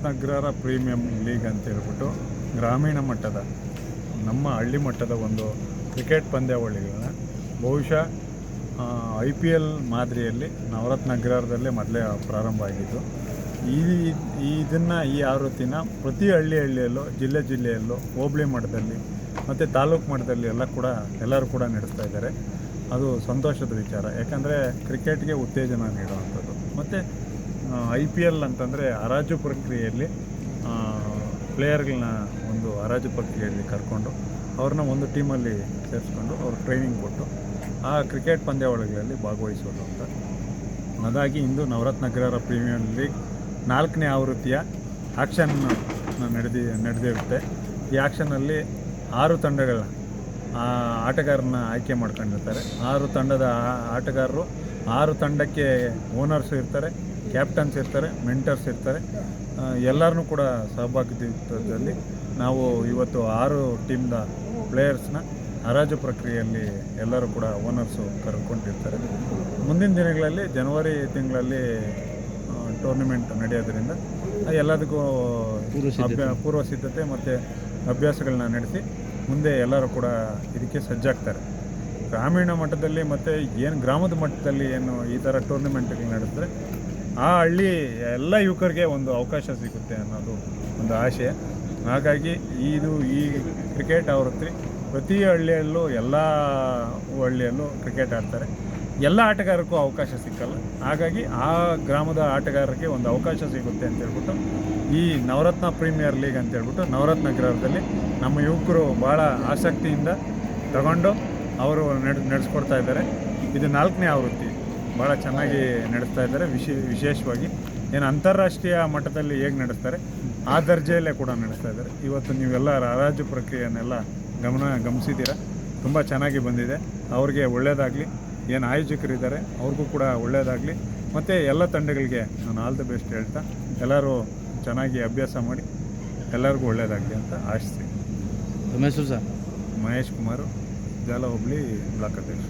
ನವರತ್ನಗ್ರರ premium league ಅಂತ ಹೇಳ್ಬಿಟ್ಟು ಗ್ರಾಮೀಣ ಮಟ್ಟದ, ನಮ್ಮ ಹಳ್ಳಿ ಮಟ್ಟದ ಒಂದು ಕ್ರಿಕೆಟ್ ಪಂದ್ಯಾವಳಿಗಳನ್ನ ಬಹುಶಃ ಐ ಪಿ ಎಲ್ ಮಾದರಿಯಲ್ಲಿ ನವರತ್ನಗ್ರಹದಲ್ಲೇ ಮೊದಲೇ ಪ್ರಾರಂಭ ಆಗಿದ್ದು, ಈ ಇದನ್ನು ಈ ಆವೃತ್ತಿನ ಪ್ರತಿ ಹಳ್ಳಿ ಹಳ್ಳಿಯಲ್ಲೂ, ಜಿಲ್ಲೆ ಜಿಲ್ಲೆಯಲ್ಲೂ, ಹೋಬಳಿ ಮಟ್ಟದಲ್ಲಿ ಮತ್ತು ತಾಲೂಕು ಮಟ್ಟದಲ್ಲಿ ಎಲ್ಲ ಕೂಡ ಎಲ್ಲರೂ ಕೂಡ ನಡೆಸ್ತಾ ಇದ್ದಾರೆ. ಅದು ಸಂತೋಷದ ವಿಚಾರ. ಯಾಕಂದರೆ, ಕ್ರಿಕೆಟ್ಗೆ ಉತ್ತೇಜನ ನೀಡುವಂಥದ್ದು. ಮತ್ತು ಐ ಪಿ ಎಲ್ ಅಂತಂದರೆ ಹರಾಜು ಪ್ರಕ್ರಿಯೆಯಲ್ಲಿ ಪ್ಲೇಯರ್ಗಳನ್ನ ಒಂದು ಹರಾಜು ಪ್ರಕ್ರಿಯೆಯಲ್ಲಿ ಕರ್ಕೊಂಡು, ಅವ್ರನ್ನ ಒಂದು ಟೀಮಲ್ಲಿ ಸೇರಿಸ್ಕೊಂಡು ಅವ್ರು ಟ್ರೈನಿಂಗ್ ಕೊಟ್ಟು, ಆ ಕ್ರಿಕೆಟ್ ಪಂದ್ಯಾವಳಿಗಳಲ್ಲಿ ಭಾಗವಹಿಸೋದು ಅಂತ. ಅದಾಗಿ ಇಂದು ನವರತ್ನಗ್ರಹರ ಪ್ರೀಮಿಯರ್ ಲೀಗ್ ನಾಲ್ಕನೇ ಆವೃತ್ತಿಯ ಆ್ಯಕ್ಷನ್ ನಡೆದಿ, ನಡೆದಿರುತ್ತೆ. ಈ ಆ್ಯಕ್ಷನಲ್ಲಿ ಆರು ತಂಡಗಳ ಆಟಗಾರನ ಆಯ್ಕೆ ಮಾಡ್ಕೊಂಡಿರ್ತಾರೆ. ಆರು ತಂಡದ ಆಟಗಾರರು ಆರು ತಂಡಕ್ಕೆ ಓನರ್ಸ್ ಇರ್ತಾರೆ. ಕ್ಯಾಪ್ಟನ್ಸ್ ಇರ್ತಾರೆ ಮೆಂಟರ್ಸ್ ಇರ್ತಾರೆ. ಎಲ್ಲರನ್ನೂ ಕೂಡ ಸಹಭಾಗಿತ್ವದಲ್ಲಿ ನಾವು ಇವತ್ತು ಆರು ಟೀಮ್ದ ಪ್ಲೇಯರ್ಸ್ನ ಹರಾಜು ಪ್ರಕ್ರಿಯೆಯಲ್ಲಿ ಎಲ್ಲರೂ ಕೂಡ ಓನರ್ಸು ಕರ್ಕೊಂಡಿರ್ತಾರೆ. ಮುಂದಿನ ದಿನಗಳಲ್ಲಿ ಜನವರಿ ತಿಂಗಳಲ್ಲಿ ಟೂರ್ನಿಮೆಂಟ್ ನಡೆಯೋದ್ರಿಂದ ಎಲ್ಲದಕ್ಕೂ ಅಭ್ಯ ಪೂರ್ವ ಸಿದ್ಧತೆ ಮತ್ತು ಅಭ್ಯಾಸಗಳನ್ನ ನಡೆಸಿ ಮುಂದೆ ಎಲ್ಲರೂ ಕೂಡ ಇದಕ್ಕೆ ಸಜ್ಜಾಗ್ತಾರೆ. ಗ್ರಾಮೀಣ ಮಟ್ಟದಲ್ಲಿ ಮತ್ತು ಏನು ಗ್ರಾಮದ ಮಟ್ಟದಲ್ಲಿ ಏನು ಈ ಥರ ಟೂರ್ನಿಮೆಂಟ್ಗಳು ನಡೆಸಿದ್ರೆ ಆ ಹಳ್ಳಿ ಎಲ್ಲ ಯುವಕರಿಗೆ ಒಂದು ಅವಕಾಶ ಸಿಗುತ್ತೆ ಅನ್ನೋದು ಒಂದು ಆಶೆ ಹಾಗಾಗಿ ಇದು ಈ ಕ್ರಿಕೆಟ್ ಆವೃತ್ತಿ ಪ್ರತಿ ಹಳ್ಳಿಯಲ್ಲೂ, ಎಲ್ಲ ಹಳ್ಳಿಯಲ್ಲೂ ಕ್ರಿಕೆಟ್ ಆಡ್ತಾರೆ. ಎಲ್ಲ ಆಟಗಾರಕ್ಕೂ ಅವಕಾಶ ಸಿಕ್ಕಲ್ಲ. ಹಾಗಾಗಿ ಆ ಗ್ರಾಮದ ಆಟಗಾರರಿಗೆ ಒಂದು ಅವಕಾಶ ಸಿಗುತ್ತೆ ಅಂತ ಹೇಳ್ಬಿಟ್ಟು, ಈ ನವರತ್ನ ಪ್ರೀಮಿಯರ್ ಲೀಗ್ ಅಂತ ಹೇಳ್ಬಿಟ್ಟು ನವರತ್ನ ಗ್ರಹದಲ್ಲಿ ನಮ್ಮ ಯುವಕರು ಭಾಳ ಆಸಕ್ತಿಯಿಂದ ತಗೊಂಡು ಅವರು ನಡ್, ನಡೆಸ್ಕೊಡ್ತಾ ಇದ್ದಾರೆ. ಇದು ನಾಲ್ಕನೇ ಆವೃತ್ತಿ. ಭಾಳ ಚೆನ್ನಾಗಿ ನಡೆಸ್ತಾ ಇದ್ದಾರೆ. ವಿಶೇ ವಿಶೇಷವಾಗಿ ಏನು ಅಂತಾರಾಷ್ಟ್ರೀಯ ಮಟ್ಟದಲ್ಲಿ ಹೇಗೆ ನಡೆಸ್ತಾರೆ ಆ ದರ್ಜೆಯಲ್ಲೇ ಕೂಡ ನಡೆಸ್ತಾ ಇದ್ದಾರೆ. ಇವತ್ತು ನೀವೆಲ್ಲ ಹರಾಜು ಪ್ರಕ್ರಿಯೆಯನ್ನೆಲ್ಲ ಗಮನ ಗಮನಿಸಿದ್ದೀರಾ? ತುಂಬ ಚೆನ್ನಾಗಿ ಬಂದಿದೆ. ಅವ್ರಿಗೆ ಒಳ್ಳೆಯದಾಗಲಿ ಏನು ಆಯೋಜಕರಿದ್ದಾರೆ ಅವ್ರಿಗೂ ಕೂಡ ಒಳ್ಳೆಯದಾಗಲಿ ಮತ್ತು ಎಲ್ಲ ತಂಡಗಳಿಗೆ ನಾನು ಆಲ್ ದ ಬೆಸ್ಟ್ ಹೇಳ್ತಾ ಎಲ್ಲರೂ ಚೆನ್ನಾಗಿ ಅಭ್ಯಾಸ ಮಾಡಿ ಎಲ್ಲರಿಗೂ ಒಳ್ಳೆಯದಾಗಲಿ ಅಂತ ಆಶಿಸ್ತೀನಿ. ರಮೇಶ್ ಸರ್. ಮಹೇಶ್ ಕುಮಾರ್ ಜಾಲ ಹುಬ್ಳಿ ಬ್ಲಾಕ್ ಅಧ್ಯಕ್ಷ.